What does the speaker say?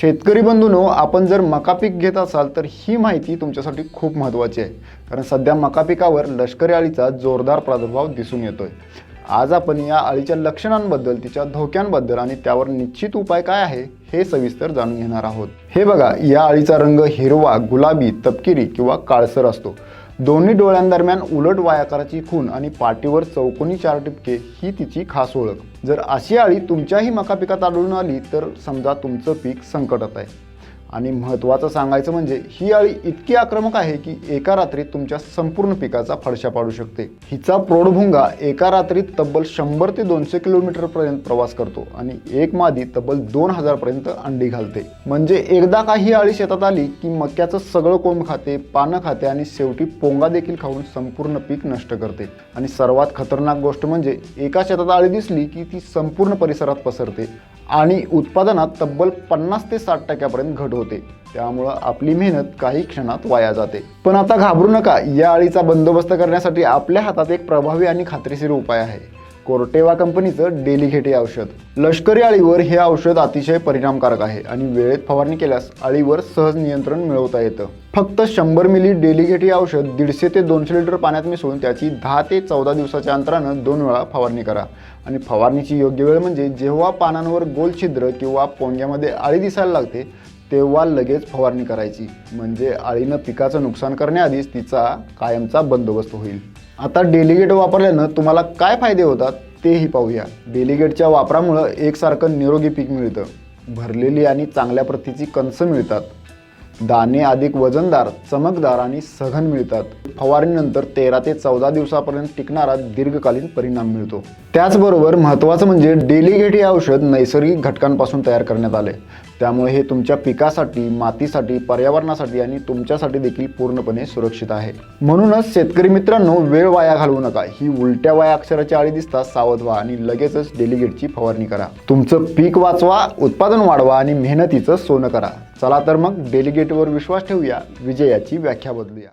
शेतकरी बंधूनो आपण जर मका पीक घेत असाल तर ही माहिती तुमच्यासाठी खूप महत्त्वाची आहे. कारण सध्या मका पिकावर लष्करी अळीचा जोरदार प्रादुर्भाव दिसून येतोय. आज आपण या अळीच्या लक्षणांबद्दल तिच्या धोक्यांबद्दल आणि त्यावर निश्चित उपाय काय आहे हे सविस्तर जाणून घेणार आहोत. हे बघा या अळीचा रंग हिरवा गुलाबी तपकिरी किंवा काळसर असतो. दोन्ही डोळ्यांदरम्यान उलट वायाकाराची खून आणि पाठीवर चौकोनी चार टिपके ही तिची खास ओळख. जर अशी अळी तुमच्याही मका पिकात आढळून आली तर समजा तुमचं पीक संकटात आहे. आणि महत्त्वाचं सांगायचं म्हणजे ही अळी इतकी आक्रमक आहे की एका रात्रीत तुमच्या संपूर्ण पिकाचा फडशा पाडू शकते. हिचा प्रौढभुंगा एका रात्रीत तब्बल शंभर ते दोनशे किलोमीटरपर्यंत प्रवास करतो आणि एक मादी तब्बल दोन हजारपर्यंत अंडी घालते. म्हणजे एकदा का ही अळी शेतात आली की मक्याचं सगळं कोंब खाते पानं खाते आणि शेवटी पोंगा देखील खाऊन संपूर्ण पीक नष्ट करते. आणि सर्वात खतरनाक गोष्ट म्हणजे एका शेतात अळी दिसली की ती संपूर्ण परिसरात पसरते आणि उत्पादनात तब्बल पन्नास ते साठ टक्क्यापर्यंत घट होते. त्यामुळं आपली मेहनत काही क्षणात वाया जाते. पण आता घाबरू नका. या अळीचा बंदोबस्त करण्यासाठी आपल्या हातात एक प्रभावी आणि खात्रीशीर उपाय आहे. कोर्टेवा कंपनीचं डेलिघेट हे औषध. लष्करी अळीवर हे औषध अतिशय परिणामकारक आहे आणि वेळेत फवारणी केल्यास अळीवर सहज नियंत्रण मिळवता येतं. फक्त शंभर मिली डेलिघेट हे औषध दीडशे ते दोनशे लिटर पाण्यात मिसळून त्याची दहा ते चौदा दिवसाच्या अंतरानं दोन वेळा फवारणी करा. आणि फवारणीची योग्य वेळ म्हणजे जेव्हा पानांवर गोल छिद्र किंवा पोंग्यामध्ये अळी दिसायला लागते तेव्हा लगेच फवारणी करायची. म्हणजे आळीनं पिकाचं नुकसान करण्याआधीच तिचा कायमचा बंदोबस्त होईल. आता डेलिगेट वापरल्यानं तुम्हाला काय फायदे होतात तेही पाहूया. डेलिगेटच्या वापरामुळं एकसारखं निरोगी पीक मिळतं. भरलेली आणि चांगल्या प्रतीची कणसं मिळतात. दाणे अधिक वजनदार चमकदार आणि सघन मिळतात. फवारणीनंतर तेरा ते चौदा दिवसापर्यंत टिकणारा दीर्घकालीन परिणाम मिळतो. त्याचबरोबर महत्त्वाचं म्हणजे डेलिगेट हे औषध नैसर्गिक घटकांपासून तयार करण्यात आले. त्यामुळे हे तुमच्या पिकासाठी मातीसाठी पर्यावरणासाठी आणि तुमच्यासाठी देखील पूर्णपणे सुरक्षित आहे. म्हणूनच शेतकरी मित्रांनो वेळ वाया घालवू नका. ही उलट्या वाया अक्षराच्या आळी दिसता सावध व्हा आणि लगेचच डेलिगेटची फवारणी करा. तुमचं पीक वाचवा उत्पादन वाढवा आणि मेहनतीचं सोनं करा. चला तर मग डेलिगेटवर विश्वास ठेवूया. विजयाची व्याख्या बदलूया.